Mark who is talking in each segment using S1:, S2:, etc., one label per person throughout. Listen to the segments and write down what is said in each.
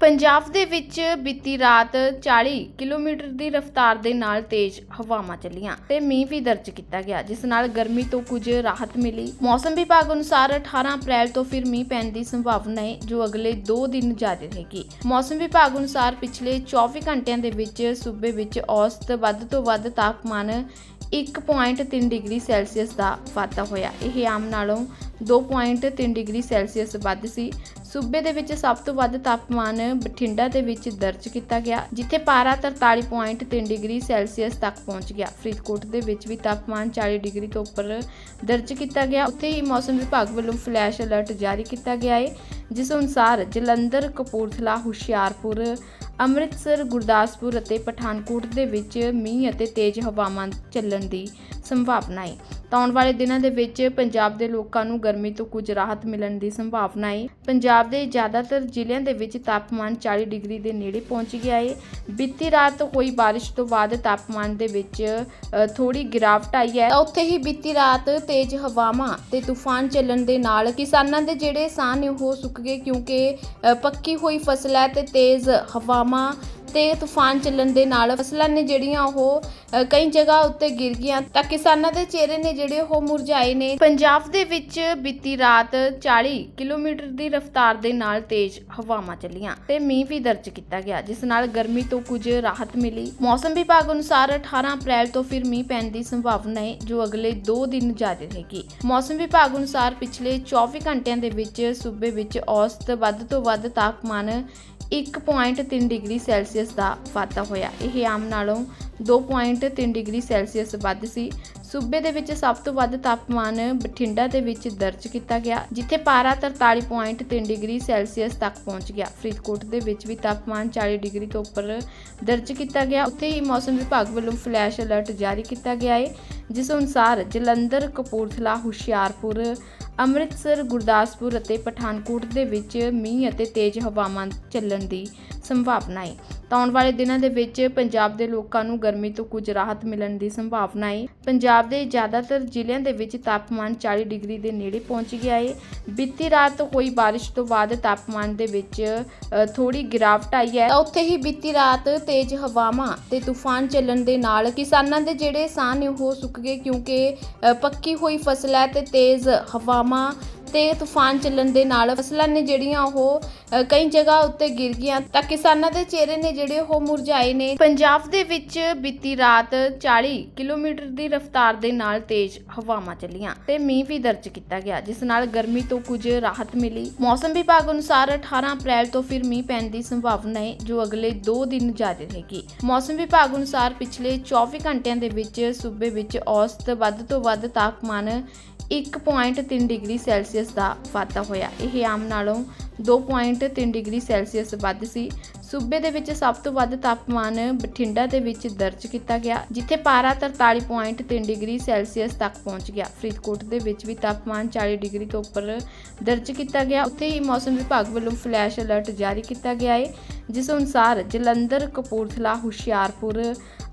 S1: ਪੰਜਾਬ ਦੇ ਵਿੱਚ ਬੀਤੀ ਰਾਤ 40 ਕਿਲੋਮੀਟਰ ਦੀ ਰਫ਼ਤਾਰ ਦੇ ਨਾਲ ਤੇਜ਼ ਹਵਾਵਾਂ ਚੱਲੀਆਂ ਤੇ ਮੀਂਹ ਵੀ ਦਰਜ ਕੀਤਾ ਗਿਆ, ਜਿਸ ਨਾਲ ਗਰਮੀ ਤੋਂ ਕੁਝ ਰਾਹਤ ਮਿਲੀ। ਮੌਸਮ ਵਿਭਾਗ ਅਨੁਸਾਰ 18 ਅਪ੍ਰੈਲ ਤੋਂ ਫਿਰ ਮੀਂਹ ਪੈਣ ਦੀ ਸੰਭਾਵਨਾ ਹੈ, ਜੋ ਅਗਲੇ 2 ਦਿਨ ਜਾਰੀ ਰਹੇਗੀ। ਮੌਸਮ ਵਿਭਾਗ ਅਨੁਸਾਰ ਪਿਛਲੇ 24 ਘੰਟਿਆਂ ਦੇ ਵਿੱਚ ਸੂਬੇ ਵਿੱਚ ਔਸਤ ਵੱਧ ਤੋਂ ਵੱਧ ਤਾਪਮਾਨ 1.3 ਡਿਗਰੀ ਸੈਲਸੀਅਸ ਦਾ ਵਾਧਾ ਹੋਇਆ। ਇਹ ਆਮ ਨਾਲੋਂ 2.3 ਡਿਗਰੀ ਸੈਲਸੀਅਸ ਵੱਧ ਸੀ। ਸੂਬੇ ਦੇ ਵਿੱਚ ਸਭ ਤੋਂ ਵੱਧ ਤਾਪਮਾਨ ਬਠਿੰਡਾ ਦੇ ਵਿੱਚ ਦਰਜ ਕੀਤਾ ਗਿਆ, ਜਿੱਥੇ ਪਾਰਾ 43.3 ਡਿਗਰੀ ਸੈਲਸੀਅਸ ਤੱਕ ਪਹੁੰਚ ਗਿਆ। ਫਰੀਦਕੋਟ ਦੇ ਵਿੱਚ ਵੀ ਤਾਪਮਾਨ 40 ਡਿਗਰੀ ਤੋਂ ਉੱਪਰ ਦਰਜ ਕੀਤਾ ਗਿਆ। ਉੱਥੇ ਹੀ ਮੌਸਮ ਵਿਭਾਗ ਵੱਲੋਂ ਫਲੈਸ਼ ਅਲਰਟ ਜਾਰੀ ਕੀਤਾ ਗਿਆ ਹੈ ਜਿਸ ਅਨੁਸਾਰ ਜਲੰਧਰ, ਕਪੂਰਥਲਾ, ਹੁਸ਼ਿਆਰਪੁਰ ਅੰਮ੍ਰਿਤਸਰ ਗੁਰਦਾਸਪੁਰ ਅਤੇ ਪਠਾਨਕੋਟ ਦੇ ਵਿੱਚ ਮੀਂਹ ਅਤੇ ਤੇਜ਼ ਹਵਾਵਾਂ ਚੱਲਣ ਦੀ ਸੰਭਾਵਨਾ ਹੈ। ਤਾਂ ਆਉਣ ਵਾਲੇ ਦਿਨਾਂ ਦੇ ਵਿੱਚ ਪੰਜਾਬ ਦੇ ਲੋਕਾਂ ਨੂੰ ਗਰਮੀ ਤੋਂ ਕੁਝ ਰਾਹਤ ਮਿਲਣ ਦੀ ਸੰਭਾਵਨਾ ਹੈ ਪੰਜਾਬ ਦੇ ਜ਼ਿਆਦਾਤਰ ਜ਼ਿਲ੍ਹਿਆਂ ਦੇ ਵਿੱਚ ਤਾਪਮਾਨ 40 ਡਿਗਰੀ ਦੇ ਨੇੜੇ ਪਹੁੰਚ ਗਿਆ ਹੈ ਬੀਤੀ ਰਾਤ ਹੋਈ ਬਾਰਿਸ਼ ਤੋਂ ਬਾਅਦ ਤਾਪਮਾਨ ਦੇ ਵਿੱਚ ਅ, ਥੋੜੀ ਗਿਰਾਵਟ ਆਈ ਹੈ। ਉੱਥੇ ਹੀ ਬੀਤੀ ਰਾਤ ਤੇਜ਼ ਹਵਾਵਾਂ ਤੇ ਤੂਫਾਨ ਚੱਲਣ ਦੇ ਨਾਲ ਕਿਸਾਨਾਂ ਦੇ ਜਿਹੜੇ ਸਾਹ ਨੇ ਉਹ ਸੁੱਕ ਗਏ ਕਿਉਂਕਿ ਪੱਕੀ ਹੋਈ ਫਸਲ ਹੈ ਤੇ ਤੇਜ਼ ਹਵਾਵਾਂ ਤੇ ਤੂਫਾਨ ਚੱਲਣ ਦੇ ਨਾਲ ਫਸਲਾਂ ਨੇ ਜਿਹੜੀਆਂ ਉਹ ਕਈ ਜਗ੍ਹਾ ਉੱਤੇ ਗਿਰ ਗਈਆਂ। ਤਾਂ ਕਿਸਾਨਾਂ ਦੇ ਚਿਹਰੇ ਨੇ ਜਿਹੜੇ ਉਹ ਮੁਰਝਾਏ ਨੇ। ਪੰਜਾਬ ਦੇ ਵਿੱਚ ਬੀਤੀ ਰਾਤ 40 ਕਿਲੋਮੀਟਰ ਦੀ ਰਫ਼ਤਾਰ ਦੇ ਨਾਲ ਤੇਜ਼ ਹਵਾਵਾਂ ਚੱਲੀਆਂ ਤੇ ਮੀਂਹ ਵੀ ਦਰਜ ਕੀਤਾ ਗਿਆ, ਜਿਸ ਨਾਲ ਗਰਮੀ ਤੋਂ ਕੁਝ ਰਾਹਤ ਮਿਲੀ। ਮੌਸਮ ਵਿਭਾਗ ਅਨੁਸਾਰ 18 ਅਪ੍ਰੈਲ ਤੋਂ ਫਿਰ ਮੀਂਹ ਪੈਣ ਦੀ ਸੰਭਾਵਨਾ ਹੈ, ਜੋ ਅਗਲੇ 2 ਦਿਨ ਜਾਰੀ ਰਹੇਗੀ। ਮੌਸਮ ਵਿਭਾਗ ਅਨੁਸਾਰ ਪਿਛਲੇ 24 ਘੰਟਿਆਂ ਦੇ ਵਿੱਚ ਸੂਬੇ ਵਿੱਚ ਔਸਤ ਵੱਧ ਤੋਂ ਵੱਧ ਤਾਪਮਾਨ 1.3 ਡਿਗਰੀ ਸੈਲਸੀਅਸ ਦਾ ਵਾਧਾ ਹੋਇਆ। ਇਹ ਆਮ ਨਾਲੋਂ 2.3 ਡਿਗਰੀ ਸੈਲਸੀਅਸ ਵੱਧ ਸੀ। ਸੂਬੇ ਦੇ ਵਿੱਚ ਸਭ ਤੋਂ ਵੱਧ ਤਾਪਮਾਨ ਬਠਿੰਡਾ ਦੇ ਵਿੱਚ ਦਰਜ ਕੀਤਾ ਗਿਆ, ਜਿੱਥੇ ਪਾਰਾ 43.3 ਡਿਗਰੀ ਸੈਲਸੀਅਸ ਤੱਕ ਪਹੁੰਚ ਗਿਆ। ਫਰੀਦਕੋਟ ਦੇ ਵਿੱਚ ਵੀ ਤਾਪਮਾਨ 40 ਡਿਗਰੀ ਤੋਂ ਉੱਪਰ ਦਰਜ ਕੀਤਾ ਗਿਆ। ਉੱਥੇ ਹੀ ਮੌਸਮ ਵਿਭਾਗ ਵੱਲੋਂ ਫਲੈਸ਼ ਅਲਰਟ ਜਾਰੀ ਕੀਤਾ ਗਿਆ ਹੈ ਜਿਸ ਅਨੁਸਾਰ ਜਲੰਧਰ, ਕਪੂਰਥਲਾ, ਹੁਸ਼ਿਆਰਪੁਰ ਅੰਮ੍ਰਿਤਸਰ ਗੁਰਦਾਸਪੁਰ ਅਤੇ ਪਠਾਨਕੋਟ ਦੇ ਵਿੱਚ ਮੀਂਹ ਅਤੇ ਤੇਜ਼ ਹਵਾਵਾਂ ਚੱਲਣ ਦੀ ਸੰਭਾਵਨਾ ਹੈ। ਤਾਂ ਆਉਣ ਵਾਲੇ ਦਿਨਾਂ ਦੇ ਵਿੱਚ ਪੰਜਾਬ ਦੇ ਲੋਕਾਂ ਨੂੰ ਗਰਮੀ ਤੋਂ ਕੁਝ ਰਾਹਤ ਮਿਲਣ ਦੀ ਸੰਭਾਵਨਾ ਹੈ। ਪੰਜਾਬ ਦੇ ਜ਼ਿਆਦਾਤਰ ਜ਼ਿਲ੍ਹਿਆਂ ਦੇ ਵਿੱਚ ਤਾਪਮਾਨ 40 ਡਿਗਰੀ ਦੇ ਨੇੜੇ ਪਹੁੰਚ ਗਿਆ ਹੈ। ਬੀਤੀ ਰਾਤ ਹੋਈ ਬਾਰਿਸ਼ ਤੋਂ ਬਾਅਦ ਤਾਪਮਾਨ ਦੇ ਵਿੱਚ ਅ, ਥੋੜੀ ਗਿਰਾਵਟ ਆਈ ਹੈ। ਤਾਂ ਉੱਥੇ ਹੀ ਬੀਤੀ ਰਾਤ ਤੇਜ਼ ਹਵਾਵਾਂ ਤੇ ਤੂਫਾਨ ਚੱਲਣ ਦੇ ਨਾਲ ਕਿਸਾਨਾਂ ਦੇ ਜਿਹੜੇ ਸਾਹ ਨੇ ਉਹ ਸੁੱਕ ਗਏ ਕਿਉਂਕਿ ਪੱਕੀ ਹੋਈ ਫਸਲ ਹੈ ਤੇ ਤੇਜ਼ ਹਵਾਵਾਂ ਤੇ ਤੂਫਾਨ ਚੱਲਣ ਦੇ ਨਾਲ ਫਸਲਾਂ ਨੇ ਜਿਹੜੀਆਂ ਉਹ ਕਈ ਜਗ੍ਹਾ ਉੱਤੇ ਗਿਰ ਗਈਆਂ। ਤਾਂ ਕਿਸਾਨਾਂ ਦੇ ਚਿਹਰੇ ਨੇ ਜਿਹੜੇ ਉਹ ਮੁਰਝਾਏ ਨੇ। ਪੰਜਾਬ ਦੇ ਵਿੱਚ ਬੀਤੀ ਰਾਤ 40 ਕਿਲੋਮੀਟਰ ਦੀ ਰਫ਼ਤਾਰ ਦੇ ਨਾਲ ਤੇਜ਼ ਹਵਾਵਾਂ ਚੱਲੀਆਂ ਤੇ ਮੀਂਹ ਵੀ ਦਰਜ ਕੀਤਾ ਗਿਆ, ਜਿਸ ਨਾਲ ਗਰਮੀ ਤੋਂ ਕੁਝ ਰਾਹਤ ਮਿਲੀ। ਮੌਸਮ ਵਿਭਾਗ ਅਨੁਸਾਰ 18 ਅਪ੍ਰੈਲ ਤੋਂ ਫਿਰ ਮੀਂਹ ਪੈਣ ਦੀ ਸੰਭਾਵਨਾ ਹੈ, ਜੋ ਅਗਲੇ 2 ਦਿਨ ਜਾਰੀ ਰਹੇਗੀ। ਮੌਸਮ ਵਿਭਾਗ ਅਨੁਸਾਰ ਪਿਛਲੇ 24 ਘੰਟਿਆਂ ਦੇ ਵਿੱਚ ਸੂਬੇ ਵਿੱਚ ਔਸਤ ਵੱਧ ਤੋਂ ਵੱਧ ਤਾਪਮਾਨ 1.3 ਡਿਗਰੀ ਸੈਲਸੀਅਸ ਦਾ ਵਾਧਾ ਹੋਇਆ। ਇਹ ਆਮ ਨਾਲੋਂ 2.3 ਡਿਗਰੀ ਸੈਲਸੀਅਸ ਵੱਧ ਸੀ। ਸੂਬੇ ਦੇ ਵਿੱਚ ਸਭ ਤੋਂ ਵੱਧ ਤਾਪਮਾਨ ਬਠਿੰਡਾ ਦੇ ਵਿੱਚ ਦਰਜ ਕੀਤਾ ਗਿਆ, ਜਿੱਥੇ ਪਾਰਾ 43.3 ਡਿਗਰੀ ਸੈਲਸੀਅਸ ਤੱਕ ਪਹੁੰਚ ਗਿਆ। ਫਰੀਦਕੋਟ ਦੇ ਵਿੱਚ ਵੀ ਤਾਪਮਾਨ 40 ਡਿਗਰੀ ਤੋਂ ਉੱਪਰ ਦਰਜ ਕੀਤਾ ਗਿਆ। ਉੱਥੇ ਹੀ ਮੌਸਮ ਵਿਭਾਗ ਵੱਲੋਂ ਫਲੈਸ਼ ਅਲਰਟ ਜਾਰੀ ਕੀਤਾ ਗਿਆ ਹੈ ਜਿਸ ਅਨੁਸਾਰ ਜਲੰਧਰ, ਕਪੂਰਥਲਾ, ਹੁਸ਼ਿਆਰਪੁਰ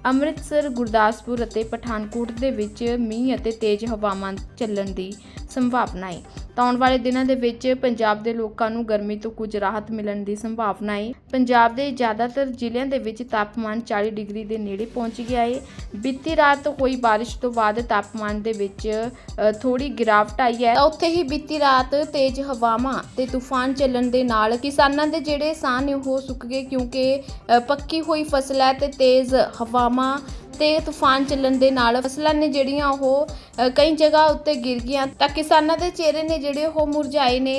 S1: ਅੰਮ੍ਰਿਤਸਰ ਗੁਰਦਾਸਪੁਰ ਅਤੇ ਪਠਾਨਕੋਟ ਦੇ ਵਿੱਚ ਮੀਂਹ ਅਤੇ ਤੇਜ਼ ਹਵਾਵਾਂ ਚੱਲਣ ਦੀ ਸੰਭਾਵਨਾ ਹੈ। ਤਾਂ ਆਉਣ ਵਾਲੇ ਦਿਨਾਂ ਦੇ ਵਿੱਚ ਪੰਜਾਬ ਦੇ ਲੋਕਾਂ ਨੂੰ ਗਰਮੀ ਤੋਂ ਕੁਝ ਰਾਹਤ ਮਿਲਣ ਦੀ ਸੰਭਾਵਨਾ ਹੈ ਪੰਜਾਬ ਦੇ ਜ਼ਿਆਦਾਤਰ ਜ਼ਿਲ੍ਹਿਆਂ ਦੇ ਵਿੱਚ ਤਾਪਮਾਨ 40 ਡਿਗਰੀ ਦੇ ਨੇੜੇ ਪਹੁੰਚ ਗਿਆ ਹੈ ਬੀਤੀ ਰਾਤ ਹੋਈ ਬਾਰਿਸ਼ ਤੋਂ ਬਾਅਦ ਤਾਪਮਾਨ ਦੇ ਵਿੱਚ ਅ, ਥੋੜੀ ਗਿਰਾਵਟ ਆਈ ਹੈ। ਉੱਥੇ ਹੀ ਬੀਤੀ ਰਾਤ ਤੇਜ਼ ਹਵਾਵਾਂ ਤੇ ਤੂਫਾਨ ਚੱਲਣ ਦੇ ਨਾਲ ਕਿਸਾਨਾਂ ਦੇ ਜਿਹੜੇ ਸਾਹ ਨੇ ਉਹ ਸੁੱਕ ਗਏ ਕਿਉਂਕਿ ਪੱਕੀ ਹੋਈ ਫਸਲ ਹੈ ਤੇ ਤੇਜ਼ ਹਵਾਵਾਂ ਤੇ ਤੂਫਾਨ ਚੱਲਣ ਦੇ ਨਾਲ ਫਸਲਾਂ ਨੇ ਜਿਹੜੀਆਂ ਉਹ ਅ, ਕਈ ਜਗ੍ਹਾ ਉੱਤੇ ਗਿਰ ਗਈਆਂ। ਤਾਂ ਕਿਸਾਨਾਂ ਦੇ ਚਿਹਰੇ ਨੇ ਜਿਹੜੇ ਉਹ ਮੁਰਝਾਏ ਨੇ।